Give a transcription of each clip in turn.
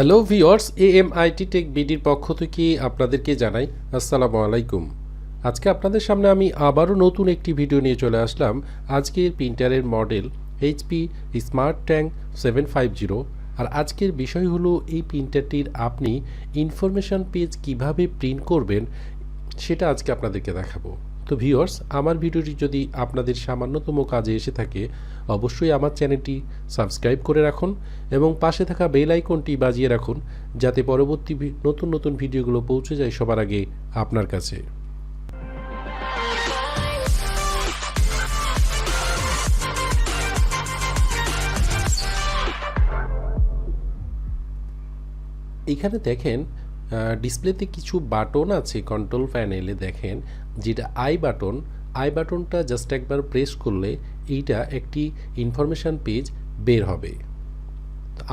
Hello viewers A M IT tech বিডির পক্ষ থেকে আপনাদেরকে জানাই আসসালামু আলাইকুম। আজকে আপনাদের সামনে আমি আবারও নতুন একটি ভিডিও নিয়ে চলে আসলাম। আজকের প্রিন্টারের model HP smart tank seven five zero আর আজকের বিষয় হলো এই প্রিন্টারটির আপনি ইনফরমেশন পেজ কীভাবে প্রিন্ট করবেন, সেটা আজকে আপনাদেরকে দেখাবো। তো ভিউয়ার্স আমার ভিডিওটি যদি আপনাদের সামান্যতম কাজে এসে থাকে, অবশ্যই আমার চ্যানেলটি সাবস্ক্রাইব করে রাখুন এবং পাশে থাকা বেল আইকনটি বাজিয়ে রাখুন যাতে পরবর্তী নতুন নতুন ভিডিওগুলো পৌঁছে যায় সবার আগে আপনার কাছে। এখানে দেখেন ডিসপ্লেতে কিছু বাটন আছে কন্ট্রোল প্যানেলে দেখেন, যেটা আই বাটন, আই বাটনটা জাস্ট একবার প্রেস করলে এইটা একটি ইনফরমেশন পেজ বের হবে।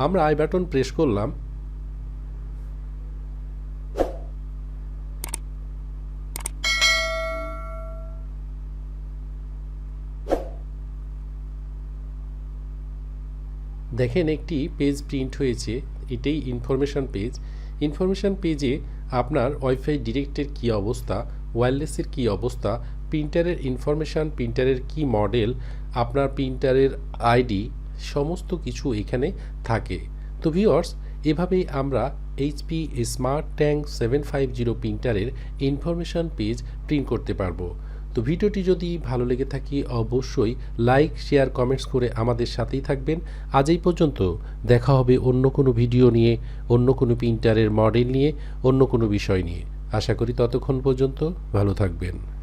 আমরা আই বাটন প্রেস করলাম। দেখেন একটি পেজ প্রিন্ট হয়েছে, এটাই ইনফরমেশন পেজ ইনফরমেশন পেজে আপনার ওয়াইফাই ডিরেক্টের কী অবস্থা ওয়্যারলেসের কী অবস্থা, প্রিন্টারের ইনফরমেশান, প্রিন্টারের কি মডেল, আপনার প্রিন্টারের আইডি, সমস্ত কিছু এখানে থাকে। তো ভিওর্স এভাবেই আমরা HP smart tank seven five zero প্রিন্টারের information page print করতে পারব। তো ভিডিওটি যদি ভালো লেগে থাকে, অবশ্যই লাইক, শেয়ার, কমেন্টস করে আমাদের সাথেই থাকবেন। আজ এই পর্যন্ত। দেখা হবে অন্য কোনো ভিডিও নিয়ে, অন্য কোনো প্রিন্টারের মডেল নিয়ে, অন্য কোনো বিষয় নিয়ে। আশা করি ততক্ষণ পর্যন্ত ভালো থাকবেন।